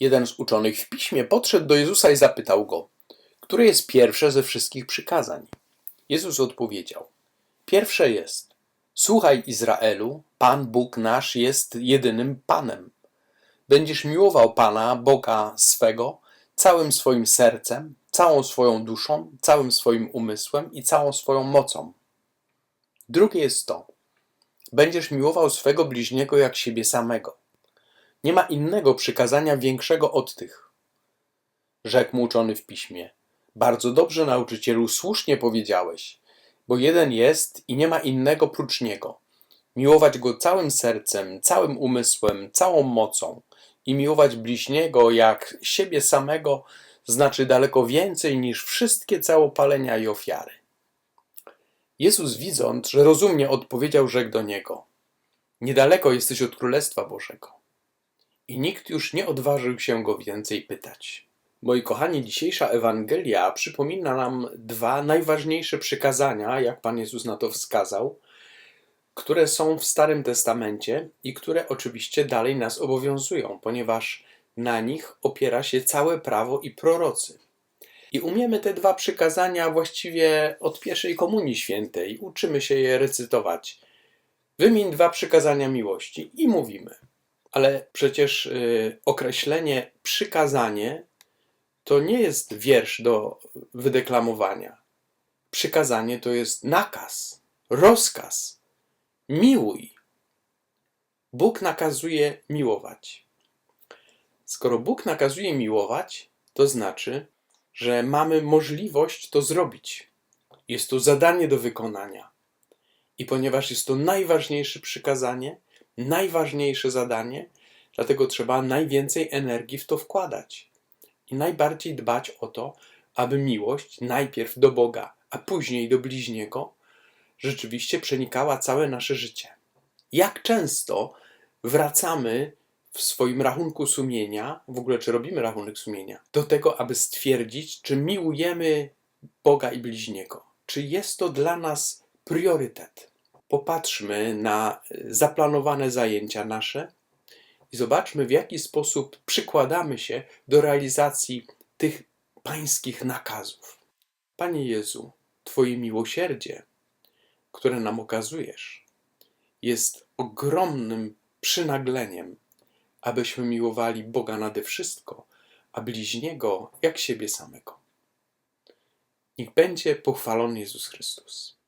Jeden z uczonych w piśmie podszedł do Jezusa i zapytał go, które jest pierwsze ze wszystkich przykazań. Jezus odpowiedział: Pierwsze jest: Słuchaj Izraelu, Pan Bóg nasz jest jedynym Panem. Będziesz miłował Pana, Boga swego, całym swoim sercem, całą swoją duszą, całym swoim umysłem i całą swoją mocą. Drugie jest to: Będziesz miłował swego bliźniego jak siebie samego. Nie ma innego przykazania większego od tych. Rzekł mu uczony w piśmie. Bardzo dobrze, nauczycielu, słusznie powiedziałeś, bo jeden jest i nie ma innego prócz niego. Miłować go całym sercem, całym umysłem, całą mocą i miłować bliźniego jak siebie samego znaczy daleko więcej niż wszystkie całopalenia i ofiary. Jezus, widząc, że rozumnie odpowiedział, rzekł do niego: Niedaleko jesteś od Królestwa Bożego. I nikt już nie odważył się go więcej pytać. Moi kochani, dzisiejsza Ewangelia przypomina nam dwa najważniejsze przykazania, jak Pan Jezus na to wskazał, które są w Starym Testamencie i które oczywiście dalej nas obowiązują, ponieważ na nich opiera się całe prawo i prorocy. I umiemy te dwa przykazania właściwie od pierwszej Komunii Świętej, uczymy się je recytować. Wymień dwa przykazania miłości i mówimy. Ale przecież y, określenie przykazanie to nie jest wiersz do wydeklamowania. Przykazanie to jest nakaz, rozkaz. Miłuj. Bóg nakazuje miłować. Skoro Bóg nakazuje miłować, to znaczy, że mamy możliwość to zrobić. Jest to zadanie do wykonania. I ponieważ jest to najważniejsze przykazanie, najważniejsze zadanie, dlatego trzeba najwięcej energii w to wkładać i najbardziej dbać o to, aby miłość najpierw do Boga, a później do bliźniego rzeczywiście przenikała całe nasze życie. Jak często wracamy w swoim rachunku sumienia, w ogóle czy robimy rachunek sumienia, do tego, aby stwierdzić, czy miłujemy Boga i bliźniego, czy jest to dla nas priorytet. Popatrzmy na zaplanowane zajęcia nasze i zobaczmy, w jaki sposób przykładamy się do realizacji tych pańskich nakazów. Panie Jezu, Twoje miłosierdzie, które nam okazujesz, jest ogromnym przynagleniem, abyśmy miłowali Boga nade wszystko, a bliźniego jak siebie samego. Niech będzie pochwalony Jezus Chrystus.